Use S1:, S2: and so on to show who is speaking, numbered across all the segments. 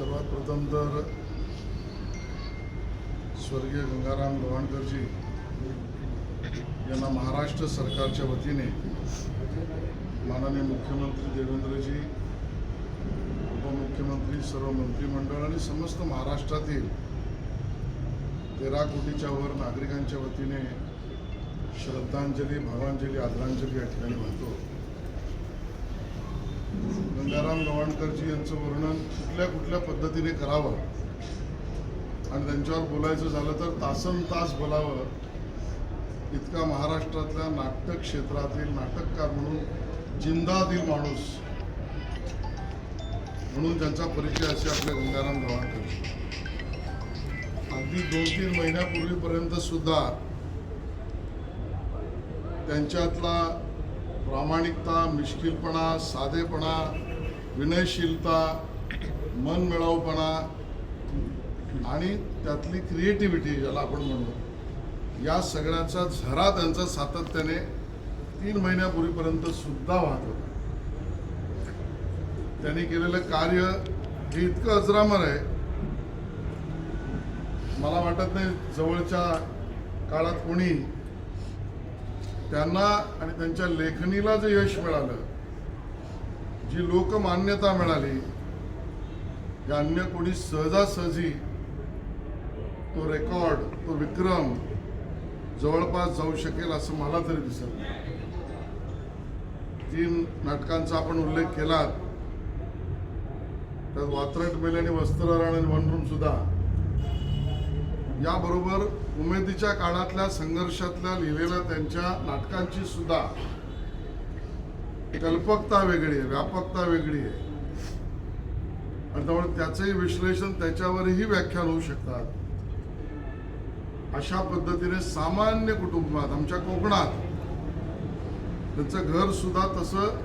S1: सर्वात प्रथम तर स्वर्गीय गंगाराम लोहाणकरजी यांना महाराष्ट्र सरकारच्या वतीने माननीय मुख्यमंत्री देवेंद्रजी उपमुख्यमंत्री सर्व मंत्रिमंडळ आणि समस्त महाराष्ट्रातील तेरा कोटीच्या वर नागरिकांच्या वतीने श्रद्धांजली भावांजली आदरांजली या ठिकाणी म्हणतो तुकाराम गव्हाणकरजी यांचं वर्णन कुठल्या कुठल्या पद्धतीने करावं? आणि त्यांच्यावर बोलायचं झालं तर तासन तास बोलावं. इतका महाराष्ट्रातल्या नाटक क्षेत्रातील नाटककार म्हणून जिंदातील माणूस. म्हणून त्यांचा परिचय असे आपले गंगाराम गव्हाणकर अगदी दोन तीन महिन्यापूर्वीपर्यंत सुद्धा त्यांच्यातला प्रामाणिकता मिश्किलपणा साधेपणा विनयशीलता मनमिळाऊपणा आणि त्यातली क्रिएटिव्हिटी ज्याला आपण म्हणू या सगळ्याचा झरा त्यांचा सातत्याने तीन महिन्यापूर्वीपर्यंत सुद्धा वाहत होता. त्यांनी केलेलं कार्य हे इतकं अजरामर आहे. मला वाटत नाही जवळच्या काळात कोणी त्यांना आणि त्यांच्या लेखणीला जे यश मिळालं जी लोकमान्यता मिळाली या अन्य कोणी सहजासहजी तो रेकॉर्ड तो विक्रम जवळपास जाऊ शकेल असं मला तरी दिसत तीन नाटकांचा आपण उल्लेख केला त्यात वात्रट मेले आणि वस्त्रहरण आणि वनरूम सुद्धा. याबरोबर उमेदीच्या काळातल्या संघर्षातल्या लिहिलेल्या त्यांच्या नाटकांची सुद्धा कल्पकता वेगळी आहे व्यापकता वेगळी आहे. आणि त्यामुळे त्याचंही विश्लेषण त्याच्यावरही व्याख्यान होऊ शकतात. अशा पद्धतीने सामान्य कुटुंबात आमच्या कोकणात त्यांचं घर सुद्धा तसं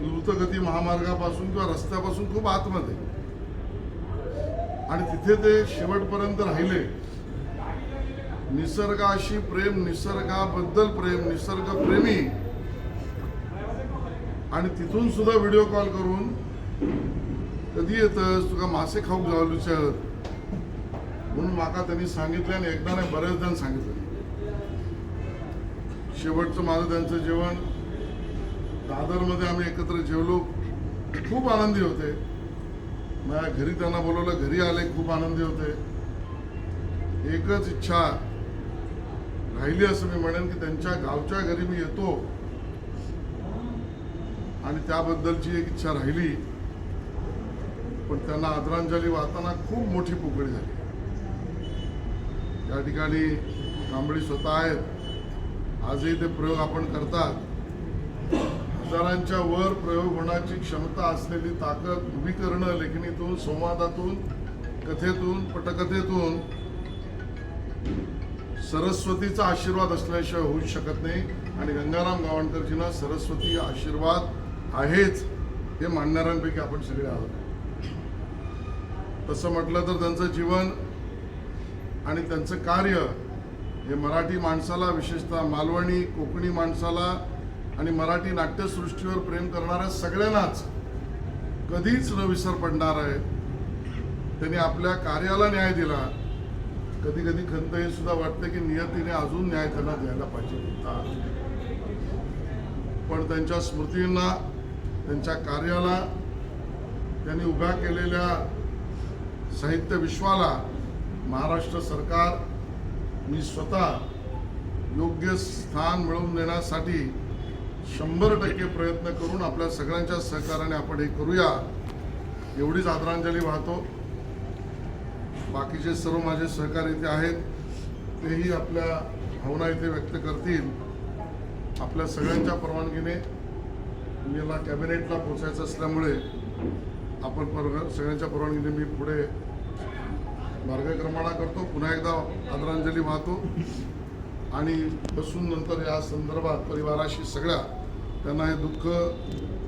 S1: द्रुतगती महामार्गापासून किंवा रस्त्यापासून खूप आतमध्ये. आणि तिथे ते शेवटपर्यंत राहिले. निसर्गाशी प्रेम निसर्गाबद्दल प्रेम निसर्ग प्रेमी आणि तिथून सुद्धा व्हिडिओ कॉल करून कधी येतस तुका मासे खाऊक जावलुचे म्हणून माका त्यांनी सांगितलं आणि एकदा नाही बऱ्याचदा सांगितलं. शेवटचं माझं त्यांचं जेवण. दादरमध्ये आम्ही एकत्र जेवलो. खूप आनंदी होते. माझ्या घरी त्यांना बोलवलं घरी आले खूप आनंदी होते. एकच इच्छा राहिली असं मी म्हणेन की त्यांच्या गावच्या घरी मी येतो. आणि त्याबद्दलची एक इच्छा राहिली. पण त्यांना आदरांजली वाहताना खूप मोठी पोकळी झाली. त्या ठिकाणी कांबळी स्वतः आहेत. आजही ते प्रयोग आपण करतात. हजारांच्या वर प्रयोग होण्याची क्षमता असलेली ताकद उभी करणं लेखणीतून संवादातून कथेतून पटकथेतून सरस्वतीचा आशीर्वाद असल्याशिवाय होऊच शकत नाही आणि गंगाराम गावणकरजींना सरस्वती आशीर्वाद आहेच हे मानणाऱ्यांपैकी आपण सगळे आहोत. तसं म्हटलं तर त्यांचं जीवन आणि त्यांचं कार्य हे मराठी माणसाला विशेषतः मालवणी कोकणी माणसाला आणि मराठी नाट्यसृष्टीवर प्रेम करणाऱ्या सगळ्यांनाच कधीच न विसर पडणार आहे. त्यांनी आपल्या कार्याला न्याय दिला. कधी कधी खंत हे सुद्धा वाटते की नियतीने अजून न्याय त्यांना द्यायला पाहिजे. होता पण त्यांच्या स्मृतींना त्यांच्या कार्याला त्यांनी उभ्या केलेल्या साहित्य विश्वाला महाराष्ट्र सरकार मी स्वतः योग्य स्थान मिळवून देण्यासाठी शंभर टक्के प्रयत्न करून आपल्या सगळ्यांच्या सहकार्याने आपण हे करूया. एवढीच आदरांजली वाहतो. बाकीचे सर्व माझे सहकारी इथे आहेत तेही आपल्या भावना इथे व्यक्त करतील. आपल्या सगळ्यांच्या परवानगीने मला कॅबिनेटला पोचायचं असल्यामुळे आपण पर सगळ्यांच्या परवानगीने मी पुढे मार्गक्रमणा करतो. पुन्हा एकदा आदरांजली वाहतो. आणि बसून नंतर या संदर्भात परिवाराशी सगळ्या त्यांना हे दुःख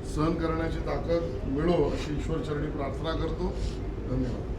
S1: सहन करण्याची ताकद मिळो अशी ईश्वरचरणी प्रार्थना करतो. धन्यवाद.